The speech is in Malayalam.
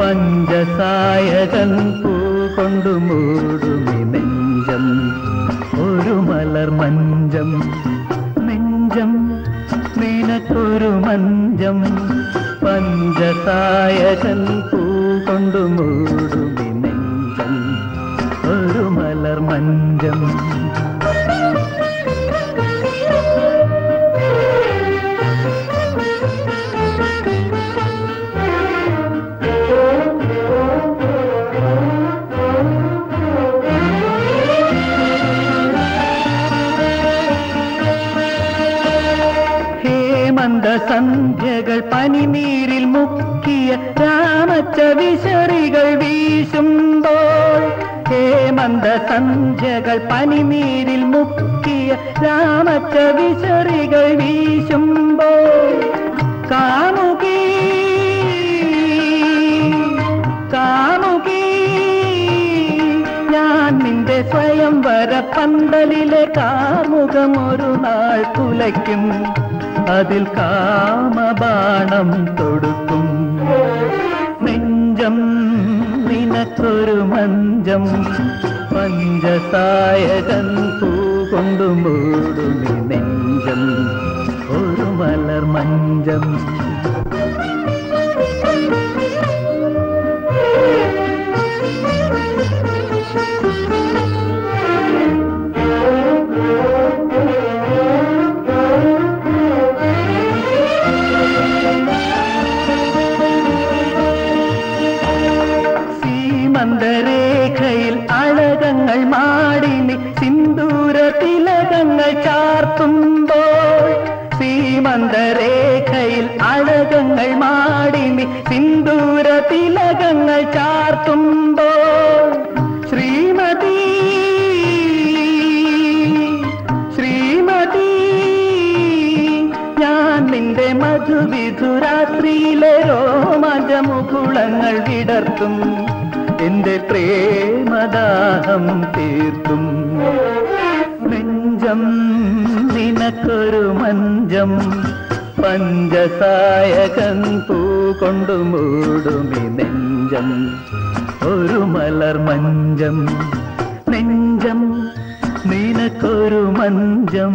പഞ്ചസായകൻ പൂ കൊണ്ടു മൂടുമി നെഞ്ചം. ഒരു മലർ മഞ്ചം. നെഞ്ചം നിനക്കൊരു മഞ്ചം. പഞ്ചസായകൻ പൂ കൊണ്ടു മൂടുമി ഹേമന്ത സന്ധ്യകൾ പനിനീരിൽ മുക്കിയ രാമച്ച വിശറികൾ വീശുമ്പോൾ ഹേമന്ത സന്ധ്യകൾ പനിനീരിൽ മുക്കിയ രാമച്ച വിശറികൾ വീശുമ്പോൾ കാമുകി കാമുകി ഞാൻ നിന്റെ സ്വയംവര പന്തലിലെ കാമുഖം ഒരു നാൾ കുലയ്ക്കും അതിൽ കാമബാണം തൊടുക്കും. നെഞ്ചം നിനക്കൊരു മഞ്ചം പഞ്ചസായകൻ പൂ കൊണ്ടു മൂടുമി നെഞ്ചം. ഒരു മലർ മഞ്ചം അഴകങ്ങൾ മാടിനി സിന്ദൂര തിലകങ്ങൾ ചാർത്തുമ്പോൾ സീമന്തരേഖയിൽ അഴകങ്ങൾ മാടിനി സിന്ദൂര തിലകങ്ങൾ ചാർത്തുമ്പോൾ ശ്രീമതി ശ്രീമതി ഞാൻ നിന്റെ മധുവിധുരാത്രിയിലെ രോമജമുകുളങ്ങൾ വിടർത്തും. എന്റെ പ്രേമദാഹം തീർത്തും. നെഞ്ചം നിനക്കൊരു മഞ്ചം പഞ്ചസായകൻ പൂ കൊണ്ടു മൂടുമി നെഞ്ചം. ഒരു മലർ മഞ്ചം നെഞ്ചം നിനക്കൊരു മഞ്ചം.